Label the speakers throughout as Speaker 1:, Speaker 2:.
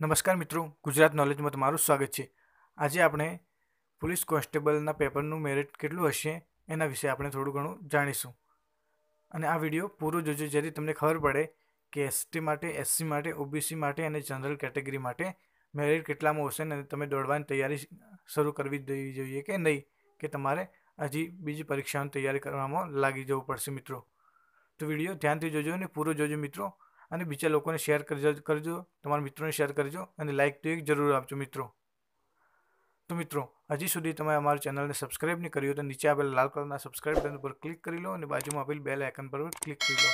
Speaker 1: નમસ્કાર મિત્રો, ગુજરાત નોલેજમાં તમારું સ્વાગત છે. આજે આપણે પોલીસ કોન્સ્ટેબલના પેપરનું મેરિટ કેટલું હશે એના વિશે આપણે થોડું ઘણું જાણીશું. અને આ વીડિયો પૂરો જોજો, જેથી તમને ખબર પડે કે એસટી માટે એસસી માટે ઓબીસી માટે અને જનરલ કેટેગરી માટે મેરિટ કેટલામાં હશે અને તમે દોડવાની તૈયારી શરૂ કરવી દેવી જોઈએ કે નહીં, કે તમારે હજી બીજી પરીક્ષાઓની તૈયારી કરવામાં લાગી જવું પડશે મિત્રો. તો વીડિયો ધ્યાનથી જોજો અને પૂરો જોજો મિત્રો. અને બીજા લોકોને શેર કરજો કરજો. તમારા મિત્રોને શેર કરજો અને લાઇક તો એક જરૂર આપજો મિત્રો. તો મિત્રો, હજી સુધી તમે અમારી ચેનલને સબસ્ક્રાઇબ નહીં કર્યું તો નીચે આપેલ લાલ કલરના સબસ્ક્રાઇબ બટન પર ક્લિક કરી લો અને બાજુમાં આપેલ બેલ આઇકન પર ક્લિક કરી લો.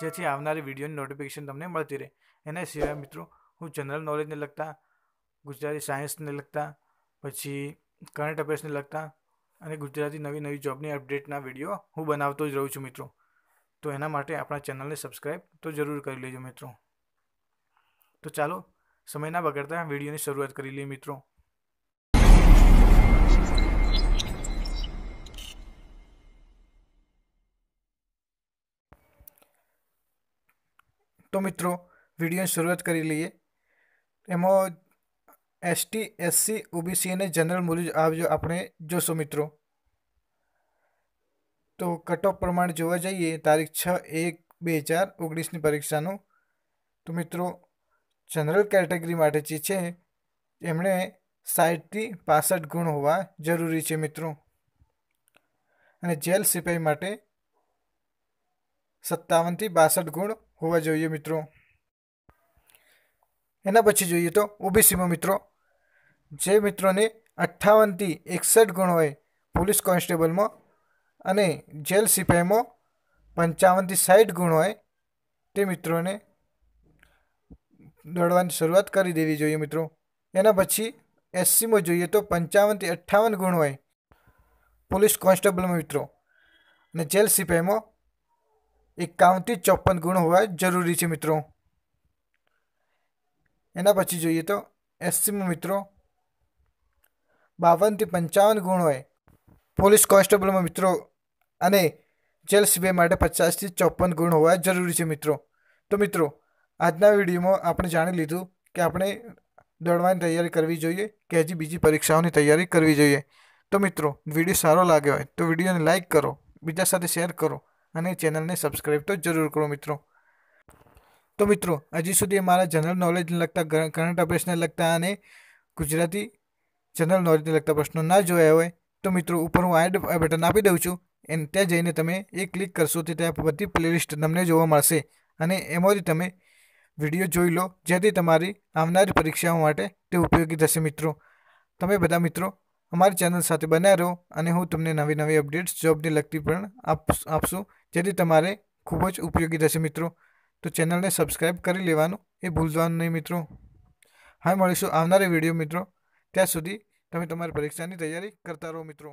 Speaker 1: જેથી આવનારી વિડીયોની નોટિફિકેશન તમને મળતી રહે. એના સિવાય મિત્રો, હું જનરલ નોલેજને લગતા, ગુજરાતી સાયન્સને લગતા, પછી કરંટ અફેર્સને લગતા અને ગુજરાતી નવી નવી જોબની અપડેટના વીડિયો હું બનાવતો જ રહું છું મિત્રો. તો એના માટે આપણા ચેનલને સબસ્ક્રાઈબ તો જરૂર કરી લેજો મિત્રો. તો ચાલો સમય ના બગાડતા વિડીયોની શરૂઆત કરી લઈએ મિત્રો. તો મિત્રો, વિડીયોની શરૂઆત કરી લઈએ. એમાં એસટી એસસી ઓબીસી અને જનરલ મુજબ આવજો આપણે જોશો મિત્રો તો કટઓફ પ્રમાણે જોવા જઈએ, તારીખ છ એક બે હજાર ઓગણીસની પરીક્ષાનું. તો મિત્રો જનરલ કેટેગરી માટે જે છે, એમણે સાઠથી પાસઠ ગુણ હોવા જરૂરી છે મિત્રો. અને જેલ સિપાઈ માટે સત્તાવનથી બાસઠ ગુણ હોવા જોઈએ મિત્રો. એના પછી જોઈએ તો ઓબીસીમાં મિત્રો, જે મિત્રોને અઠ્ઠાવનથી એકસઠ ગુણ હોય, પોલીસ કોન્સ્ટેબલમાં અને જેલ સિપાહીમાં પંચાવનથી સાઠ ગુણ હોય તે મિત્રોને દોડવાની શરૂઆત કરી દેવી જોઈએ મિત્રો. એના પછી એસસીમાં જોઈએ તો પંચાવનથી અઠ્ઠાવન ગુણ હોય પોલીસ કોન્સ્ટેબલમાં મિત્રો. અને જેલ સિપાહીમાં એકાવનથી ચોપન ગુણ હોવા જરૂરી છે મિત્રો. એના પછી જોઈએ તો એસસીમાં મિત્રો બાવનથી પંચાવન ગુણ હોય પોલીસ કોન્સ્ટેબલમાં મિત્રો અને જેલ સિવાય માટે પચાસથી ચોપન ગુણ હોવા જરૂરી છે મિત્રો. તો મિત્રો, આજના વિડીયોમાં આપણે જાણી લીધું કે આપણે દોડવાની તૈયારી કરવી જોઈએ કે હજી બીજી પરીક્ષાઓની તૈયારી કરવી જોઈએ. તો મિત્રો, વીડિયો સારો લાગ્યો હોય તો વિડીયોને લાઇક કરો, બીજા સાથે શેર કરો અને ચેનલને સબસ્ક્રાઈબ તો જરૂર કરો મિત્રો. તો મિત્રો, હજી સુધી મારા જનરલ નોલેજને લગતા કરંટ અફેર્સને લગતા અને ગુજરાતી જનરલ નોલેજને લગતા પ્રશ્નો ના જોયા હોય તો મિત્રો, ઉપર હું આડ બટન આપી દઉં છું. એને ત્યાં જઈને તમે એ ક્લિક કરશો તો ત્યાં બધી પ્લેલિસ્ટ તમને જોવા મળશે. અને એમાંથી તમે વીડિયો જોઈ લો, જેથી તમારી આવનારી પરીક્ષાઓ માટે તે ઉપયોગી થશે મિત્રો. તમે બધા મિત્રો અમારી ચેનલ સાથે બન્યા રહો અને હું તમને નવી નવી અપડેટ્સ જોબને લગતી પણ આપ આપશું, જેથી તમારે ખૂબ જ ઉપયોગી થશે મિત્રો. તો ચેનલને સબસ્ક્રાઈબ કરી લેવાનું એ ભૂલવાનું નહીં મિત્રો. હા મળીશું આવનારી વીડિયો મિત્રો. ત્યાં સુધી તમે તમારી પરીક્ષાની તૈયારી કરતા રહો મિત્રો.